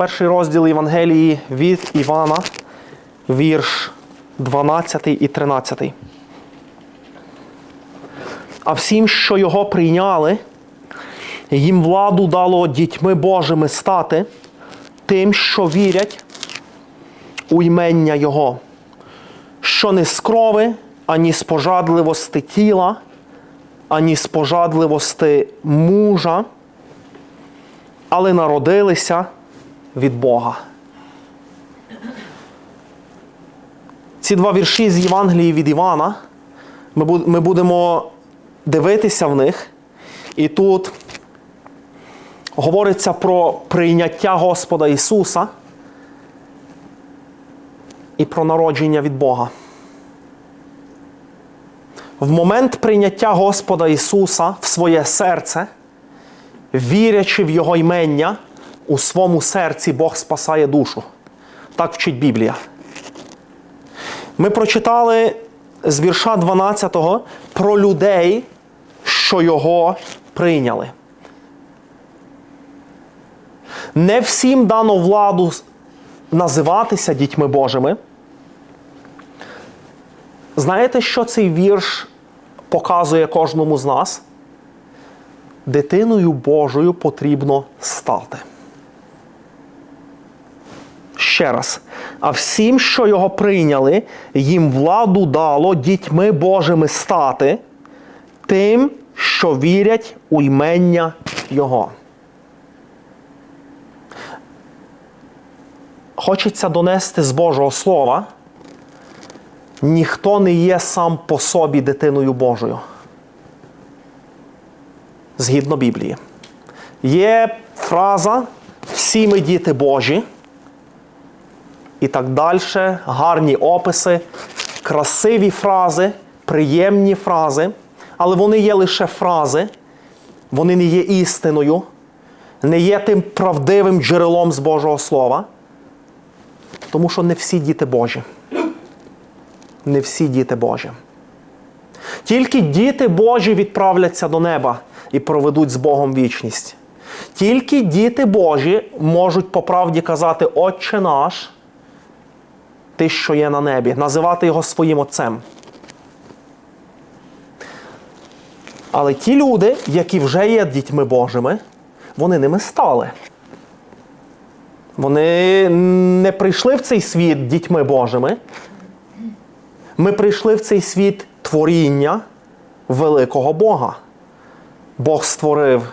Перший розділ Євангелії від Івана, вірш 12 і 13. А всім, що його прийняли, їм владу дало дітьми Божими стати, тим, що вірять у ймення Його, що не з крови, ані з пожадливости тіла, ані з пожадливости мужа, але народилися від Бога. Ці два вірші з Євангелії від Івана. Ми будемо дивитися в них. І тут говориться про прийняття Господа Ісуса і про народження від Бога. В момент прийняття Господа Ісуса в своє серце, вірячи в Його ймення, у своєму серці Бог спасає душу. Так вчить Біблія. Ми прочитали з вірша 12 про людей, що його прийняли. Не всім дано владу називатися дітьми Божими. Знаєте, що цей вірш показує кожному з нас? Дитиною Божою потрібно стати. Ще раз. А всім, що його прийняли, їм владу дало дітьми Божими стати, тим, що вірять у ймення Його. Хочеться донести з Божого Слова. Ніхто не є сам по собі дитиною Божою. Згідно Біблії. Є фраза всі ми діти Божі. І так далі, гарні описи, красиві фрази, приємні фрази, але вони є лише фрази, вони не є істиною, не є тим правдивим джерелом з Божого Слова. Тому що не всі діти Божі. Не всі діти Божі. Тільки діти Божі відправляться до неба і проведуть з Богом вічність. Тільки діти Божі можуть по правді казати Отче наш, Ти, що є на небі, називати його своїм Отцем. Але ті люди, які вже є дітьми Божими, вони ними стали. Вони не прийшли в цей світ дітьми Божими. Ми прийшли в цей світ творіння великого Бога. Бог створив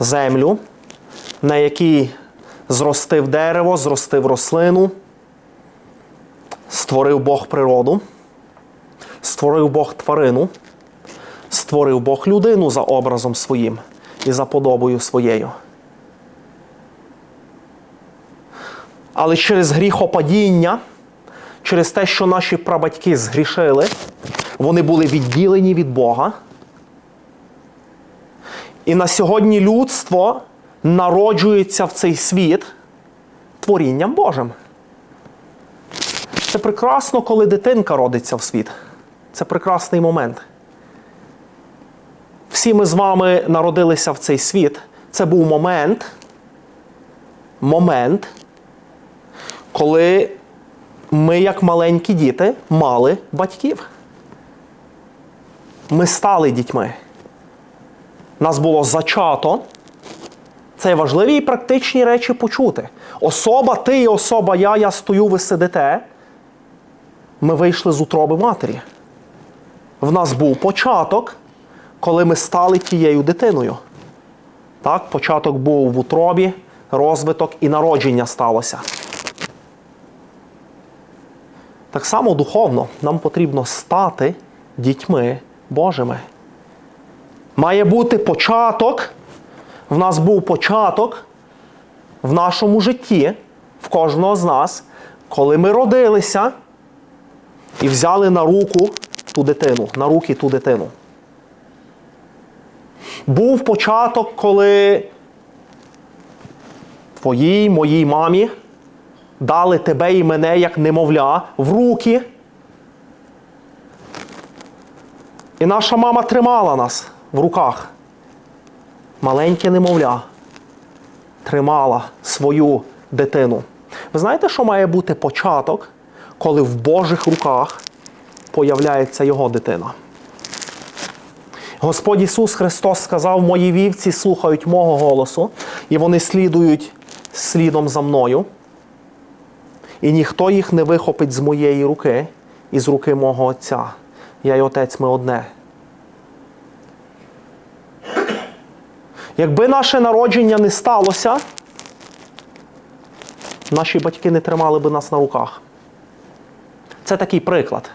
землю, на якій зростив дерево, зростив рослину, створив Бог природу, створив Бог тварину, створив Бог людину за образом своїм і за подобою своєю. Але через гріхопадіння, через те, що наші прабатьки згрішили, вони були відділені від Бога. І на сьогодні людство народжується в цей світ творінням Божим. Це прекрасно, коли дитинка родиться в світ. Це прекрасний момент. Всі ми з вами народилися в цей світ. Це був момент, момент, коли ми, як маленькі діти, мали батьків. Ми стали дітьми. Нас було зачато. Це важливі і практичні речі почути. Особа ти і особа я, я стою, ви сидите. Ми вийшли з утроби матері. В нас був початок, коли ми стали тією дитиною. Так, початок був в утробі, розвиток і народження сталося. Так само духовно нам потрібно стати дітьми Божими. Має бути початок. В нас був початок в нашому житті, в кожного з нас, коли ми родилися і взяли на руку ту дитину, на руки ту дитину. Був початок, коли твоїй, моїй мамі дали тебе і мене як немовля в руки. І наша мама тримала нас в руках. Маленьке немовля тримала свою дитину. Ви знаєте, що має бути початок, коли в Божих руках появляється його дитина? Господь Ісус Христос сказав: Мої вівці слухають мого голосу, і вони слідують слідом за мною. І ніхто їх не вихопить з моєї руки і з руки мого Отця. Я й Отець ми одне. Якби наше народження не сталося, наші батьки не тримали би нас на руках. Це такий приклад.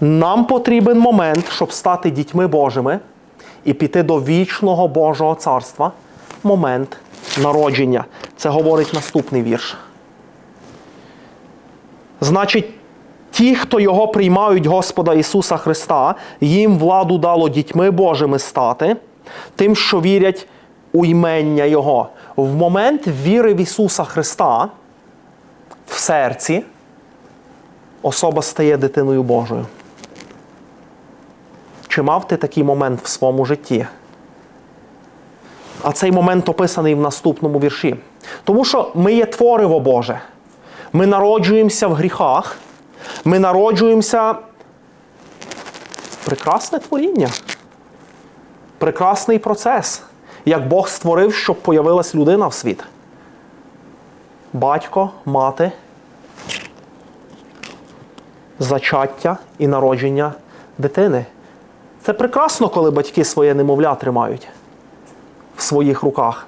Нам потрібен момент, щоб стати дітьми Божими і піти до вічного Божого царства. Момент народження. Це говорить наступний вірш. Значить, ті, хто його приймають Господа Ісуса Христа, їм владу дало дітьми Божими стати, тим, що вірять у ймення Його. В момент віри в Ісуса Христа в серці особа стає дитиною Божою. Чи мав ти такий момент в своєму житті? А цей момент описаний в наступному вірші. Тому що ми є твориво Боже. Ми народжуємося в гріхах, ми народжуємося прекрасне творіння, прекрасний процес, як Бог створив, щоб появилась людина в світ. Батько, мати, зачаття і народження дитини. Це прекрасно, коли батьки своє немовля тримають в своїх руках.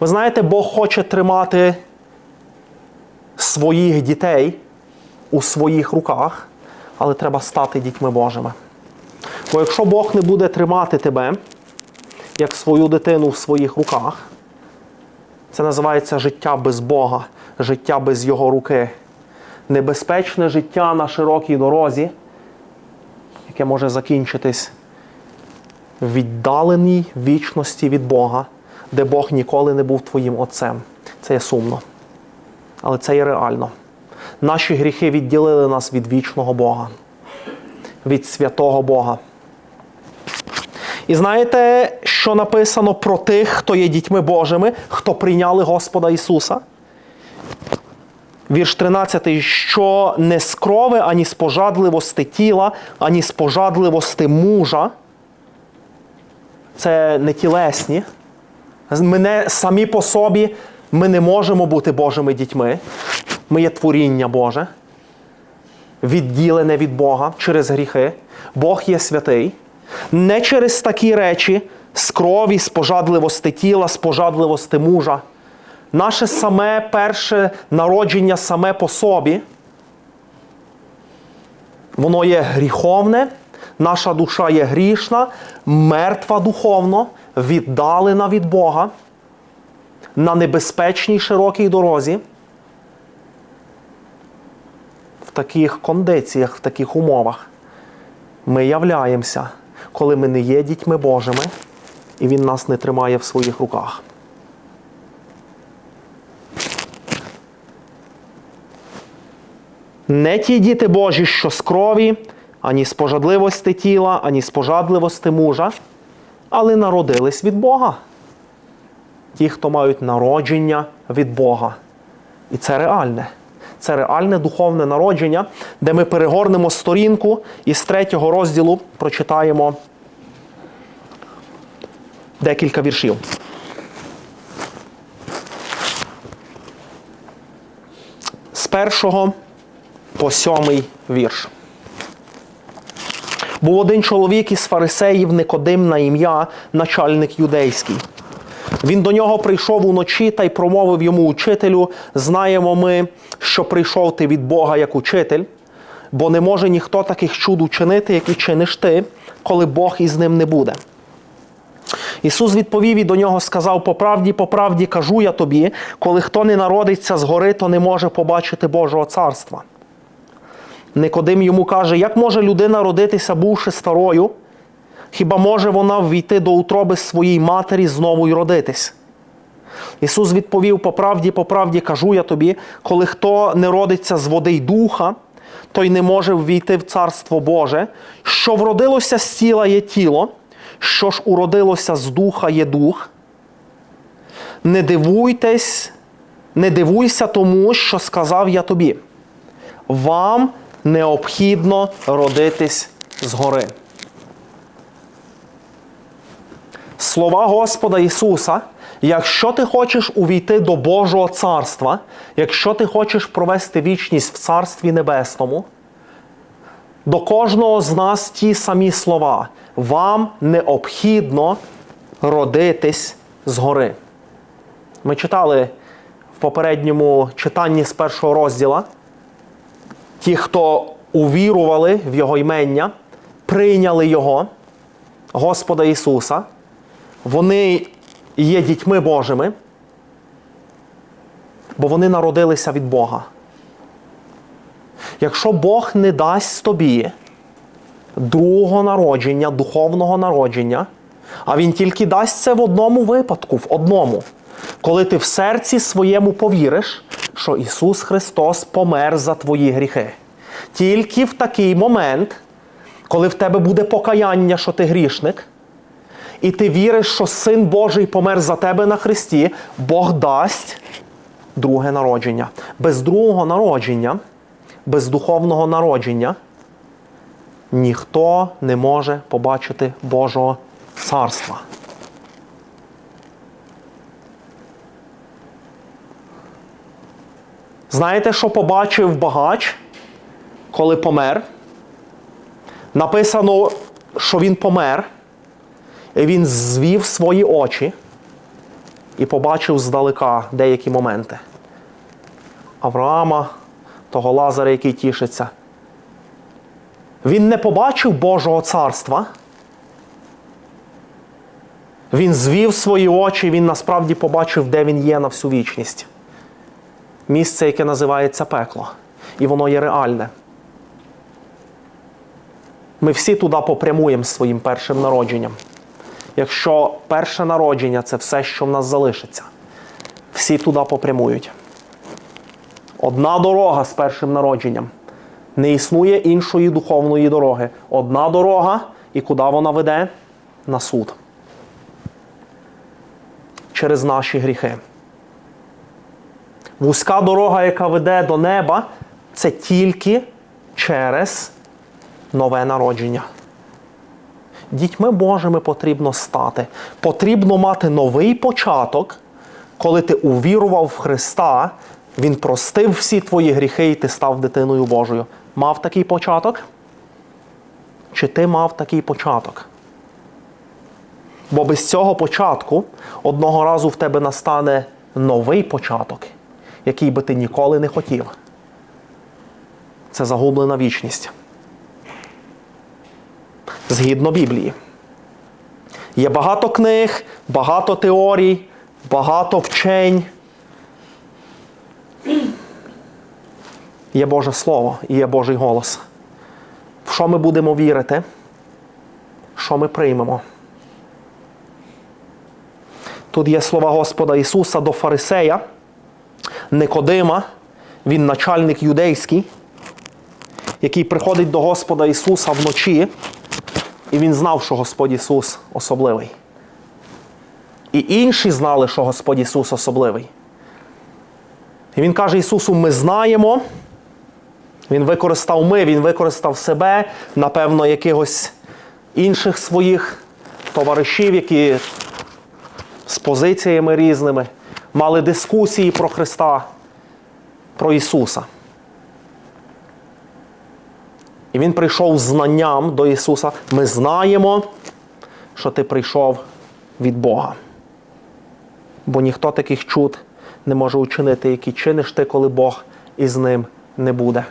Ви знаєте, Бог хоче тримати своїх дітей у своїх руках, але треба стати дітьми Божими. Бо якщо Бог не буде тримати тебе, як свою дитину в своїх руках, це називається життя без Бога, життя без Його руки. Небезпечне життя на широкій дорозі, яке може закінчитись в віддаленій вічності від Бога, де Бог ніколи не був твоїм отцем. Це є сумно. Але це є реально. Наші гріхи відділили нас від вічного Бога, від святого Бога. І знаєте, що написано про тих, хто є дітьми Божими, хто прийняли Господа Ісуса? Вірш 13, що не з крови, ані з пожадливости тіла, ані з пожадливости мужа. Це не тілесні. Ми самі по собі ми не можемо бути Божими дітьми. Ми є творіння Боже, відділене від Бога через гріхи. Бог є святий. Не через такі речі з крові, з пожадливости тіла, з пожадливости мужа. Наше саме перше народження саме по собі, воно є гріховне, наша душа є грішна, мертва духовно, віддалена від Бога на небезпечній широкій дорозі. В таких кондиціях, в таких умовах ми являємося, коли ми не є дітьми Божими, і Він нас не тримає в своїх руках. Не ті діти Божі, що з крові, ані з пожадливості тіла, ані з пожадливості мужа, але народились від Бога. Ті, хто мають народження від Бога. І це реальне. Це реальне духовне народження, де ми перегорнемо сторінку і з третього розділу прочитаємо декілька віршів. З першого по сьомий вірш. Був один чоловік із фарисеїв Никодим на ім'я, начальник юдейський. Він до нього прийшов уночі та й промовив йому учителю: знаємо ми, що прийшов ти від Бога як учитель, бо не може ніхто таких чуд учинити, і чиниш ти, коли Бог із ним не буде. Ісус відповів і до нього сказав: по правді, по правді кажу я тобі, коли хто не народиться згори, то не може побачити Божого царства. Никодим йому каже, як може людина родитися, бувши старою? Хіба може вона ввійти до утроби своїй матері знову й родитись? Ісус відповів: по правді, по правді кажу я тобі, коли хто не родиться з води й духа, той не може ввійти в Царство Боже, що вродилося з тіла є тіло, що ж уродилося з духа є дух. Не дивуйтесь Не дивуйся тому, що сказав я тобі. Вам необхідно родитись згори. Слова Господа Ісуса, якщо ти хочеш увійти до Божого царства, якщо ти хочеш провести вічність в Царстві Небесному, до кожного з нас ті самі слова. Вам необхідно родитись згори. Ми читали в попередньому читанні з першого розділа. Ті, хто увірували в Його імення, прийняли Його, Господа Ісуса, вони є дітьми Божими, бо вони народилися від Бога. Якщо Бог не дасть тобі другого народження, духовного народження, а Він тільки дасть це в одному випадку, в одному, коли ти в серці своєму повіриш, що Ісус Христос помер за твої гріхи. Тільки в такий момент, коли в тебе буде покаяння, що ти грішник, і ти віриш, що Син Божий помер за тебе на Христі, Бог дасть друге народження. Без другого народження, без духовного народження ніхто не може побачити Божого царства. Знаєте, що побачив багач, коли помер? Написано, що він помер, і він звів свої очі і побачив здалека деякі моменти. Авраама, того Лазаря, який тішиться. Він не побачив Божого царства. Він звів свої очі, він насправді побачив, де він є на всю вічність. Місце, яке називається пекло. І воно є реальне. Ми всі туди попрямуємо своїм першим народженням. Якщо перше народження це все, що в нас залишиться, всі туди попрямують. Одна дорога з першим народженням. Не існує іншої духовної дороги. Одна дорога, і куди вона веде? На суд. Через наші гріхи. Вузька дорога, яка веде до неба, це тільки через нове народження. Дітьми Божими потрібно стати. Потрібно мати новий початок, коли ти увірував в Христа, Він простив всі твої гріхи, і ти став дитиною Божою. Мав такий початок? Чи ти мав такий початок? Бо без цього початку одного разу в тебе настане новий початок, який би ти ніколи не хотів. Це загублена вічність. Згідно Біблії. Є багато книг, багато теорій, багато вчень. Є Боже Слово і є Божий голос. В що ми будемо вірити? Що ми приймемо? Тут є слова Господа Ісуса до Фарисея, Никодима, він начальник юдейський, який приходить до Господа Ісуса вночі, і він знав, що Господь Ісус особливий. І інші знали, що Господь Ісус особливий. І Він каже Ісусу: ми знаємо. Він використав ми, Він використав себе, напевно, якихось інших своїх товаришів, які з позиціями різними мали дискусії про Христа, про Ісуса. І Він прийшов знанням до Ісуса. Ми знаємо, що ти прийшов від Бога. Бо ніхто таких чуд не може учинити, які чиниш ти, коли Бог із ним не буде.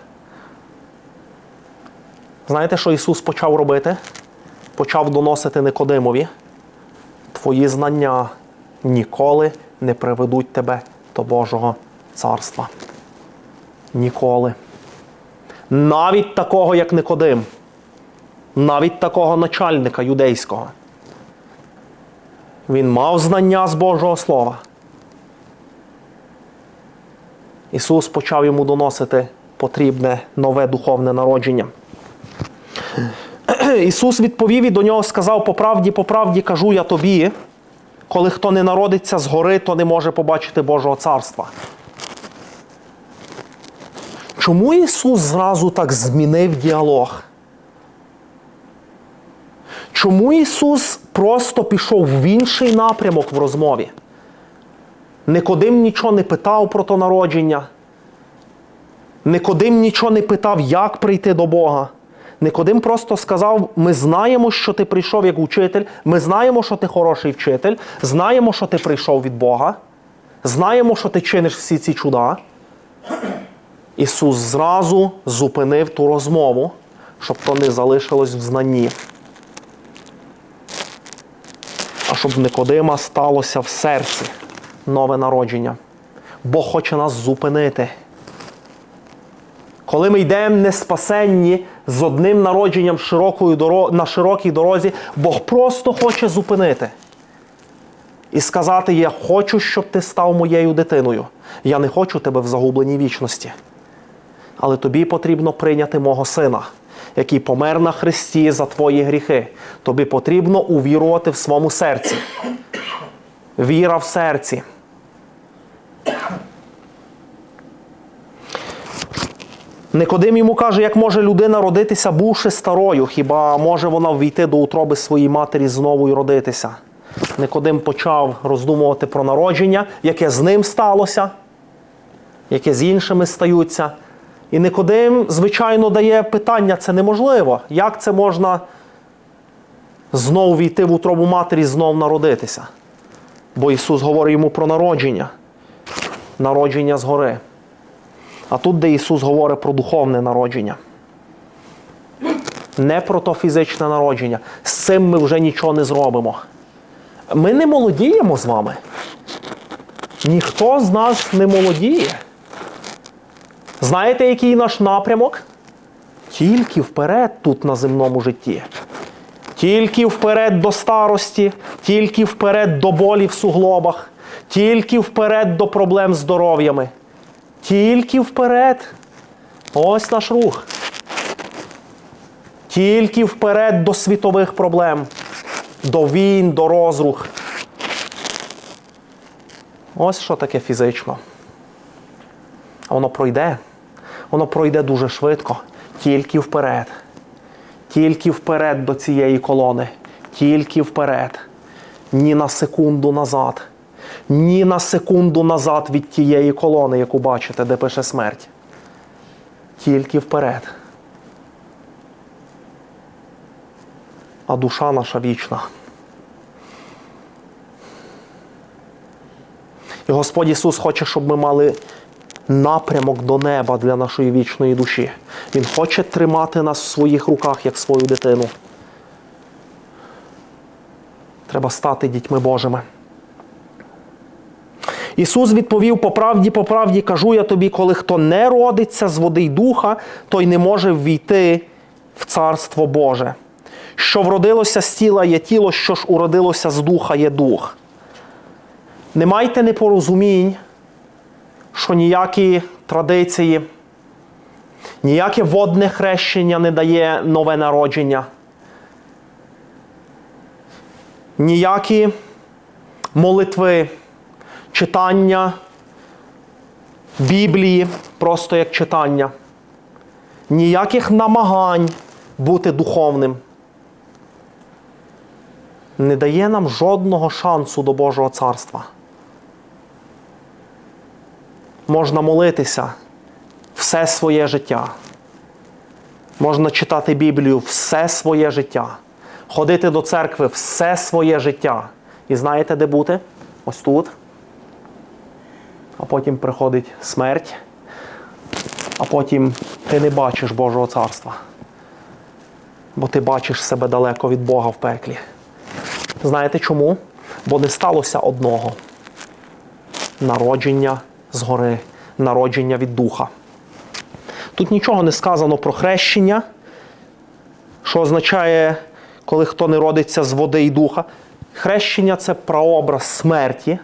Знаєте, що Ісус почав робити? Почав доносити Никодимові. Твої знання ніколи не приведуть тебе до Божого царства. Ніколи. Навіть такого, як Никодим, навіть такого начальника юдейського. Він мав знання з Божого Слова. Ісус почав йому доносити потрібне нове духовне народження. Ісус відповів і до нього сказав: по правді, по правді кажу я тобі, коли хто не народиться згори, то не може побачити Божого царства. Чому Ісус зразу так змінив діалог? Чому Ісус просто пішов в інший напрямок в розмові? Никодим нічого не питав про то народження. Никодим нічого не питав, як прийти до Бога. Никодим просто сказав: ми знаємо, що ти прийшов як учитель, ми знаємо, що ти хороший вчитель, знаємо, що ти прийшов від Бога, знаємо, що ти чиниш всі ці чуда. Ісус зразу зупинив ту розмову, щоб то не залишилось в знанні. А щоб в Никодима сталося в серці нове народження. Бог хоче нас зупинити. Коли ми йдемо не спасенні з одним народженням широкою доро... на широкій дорозі, Бог просто хоче зупинити. І сказати: Я хочу, щоб ти став моєю дитиною. Я не хочу тебе в загубленій вічності. Але тобі потрібно прийняти мого сина, який помер на Христі за твої гріхи. Тобі потрібно увірувати в своєму серці. Віра в серці. Никодим йому каже, як може людина родитися, бувши старою, хіба може вона ввійти до утроби своїй матері знову і родитися? Никодим почав роздумувати про народження, яке з ним сталося, яке з іншими стаються. І Никодим, звичайно, дає питання: це неможливо. Як це можна знову війти в утробу матері і знову народитися? Бо Ісус говорить йому про народження, народження згори. А тут, де Ісус говорить про духовне народження. Не про то фізичне народження. З цим ми вже нічого не зробимо. Ми не молодіємо з вами. Ніхто з нас не молодіє. Знаєте, який наш напрямок? Тільки вперед тут на земному житті. Тільки вперед до старості, тільки вперед до болі в суглобах, тільки вперед до проблем з здоров'ями. Тільки вперед. Ось наш рух. Тільки вперед до світових проблем, до війн, до розрух. Ось що таке фізично. Воно пройде. Воно пройде дуже швидко. Тільки вперед. Тільки вперед до цієї колони. Тільки вперед. Ні на секунду назад. Ні на секунду назад від тієї колони, яку бачите, де пише смерть. Тільки вперед. А душа наша вічна. І Господь Ісус хоче, щоб ми мали напрямок до неба для нашої вічної душі. Він хоче тримати нас в своїх руках, як свою дитину. Треба стати дітьми Божими. Ісус відповів: по правді, по правді кажу я тобі, коли хто не родиться з води й духа, той не може ввійти в Царство Боже. Що вродилося з тіла є тіло, що ж уродилося з духа є дух. Не майте непорозумінь, що ніякі традиції, ніяке водне хрещення не дає нове народження. Ніякі молитви, читання Біблії, просто як читання. Ніяких намагань бути духовним. Не дає нам жодного шансу до Божого царства. Можна молитися все своє життя. Можна читати Біблію все своє життя. Ходити до церкви все своє життя. І знаєте, де бути? Ось тут. А потім приходить смерть, а потім ти не бачиш Божого царства. Бо ти бачиш себе далеко від Бога в пеклі. Знаєте чому? Бо не сталося одного народження згори, народження від духа. Тут нічого не сказано про хрещення, що означає, коли хто не родиться з води і духа. Хрещення це прообраз смерті.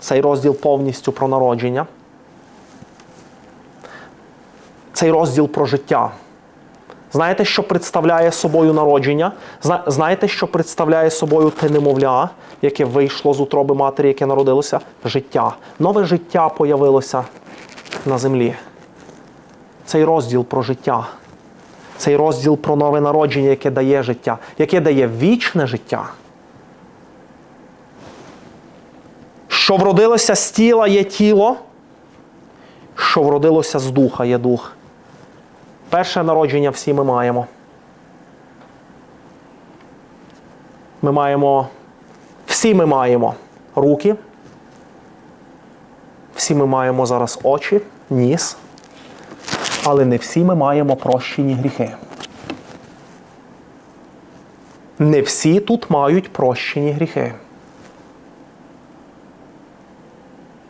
Цей розділ повністю про народження. Цей розділ про життя. Знаєте, що представляє собою народження? Знаєте, що представляє собою те немовля, яке вийшло з утроби матері, яке народилося? Життя. Нове життя появилося на землі. цей розділ про життя, цей розділ про нове народження, яке дає життя, яке дає вічне життя. Що вродилося з тіла є тіло, що вродилося з духа є дух. Перше народження всі ми маємо. Ми маємо, всі ми маємо руки, всі ми маємо зараз очі, ніс, але не всі ми маємо прощені гріхи. Не всі тут мають прощені гріхи.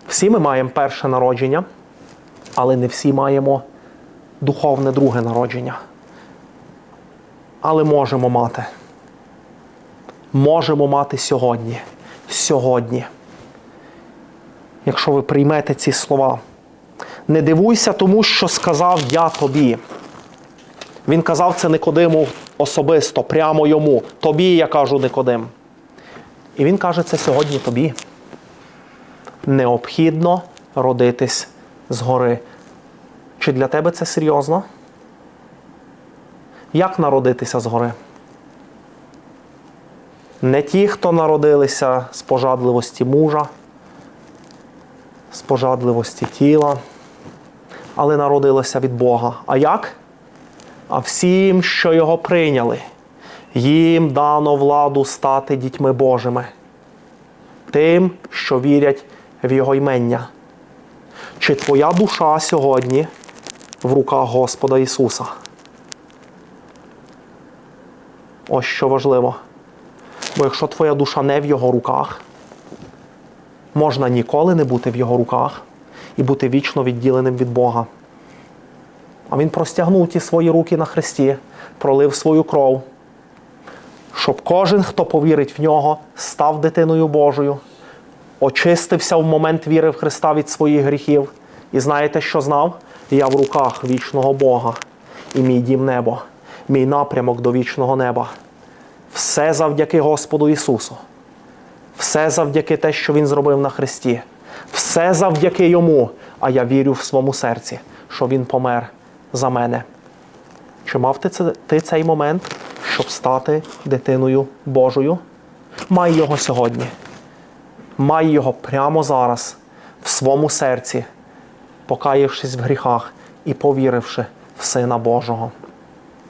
Всі ми маємо перше народження, але не всі маємо духовне друге народження. Але можемо мати. Можемо мати сьогодні. Сьогодні. Якщо ви приймете ці слова, не дивуйся тому, що сказав я тобі. Він казав це Никодиму особисто, прямо йому. Тобі я кажу Никодим. І він каже це сьогодні тобі. Необхідно родитись згори. Чи для тебе це серйозно? Як народитися згори? Не ті, хто народилися з пожадливості мужа, з пожадливості тіла, але народилися від Бога. А як? А всім, що його прийняли, їм дано владу стати дітьми Божими, тим, що вірять в Його ймення. Чи твоя душа сьогодні в руках Господа Ісуса? Ось що важливо. Бо якщо твоя душа не в Його руках, можна ніколи не бути в Його руках і бути вічно відділеним від Бога. А Він простягнув ті свої руки на хресті, пролив свою кров, щоб кожен, хто повірить в нього, став дитиною Божою, очистився в момент віри в Христа від своїх гріхів. І знаєте, що знав? Я в руках вічного Бога і мій дім небо, мій напрямок до вічного неба. Все завдяки Господу Ісусу. Все завдяки те, що Він зробив на Христі. Все завдяки Йому. А я вірю в своєму серці, що Він помер за мене. Чи мав ти, ти цей момент, щоб стати дитиною Божою? Май його сьогодні. Май його прямо зараз, в своєму серці, покаявшись в гріхах і повіривши в Сина Божого.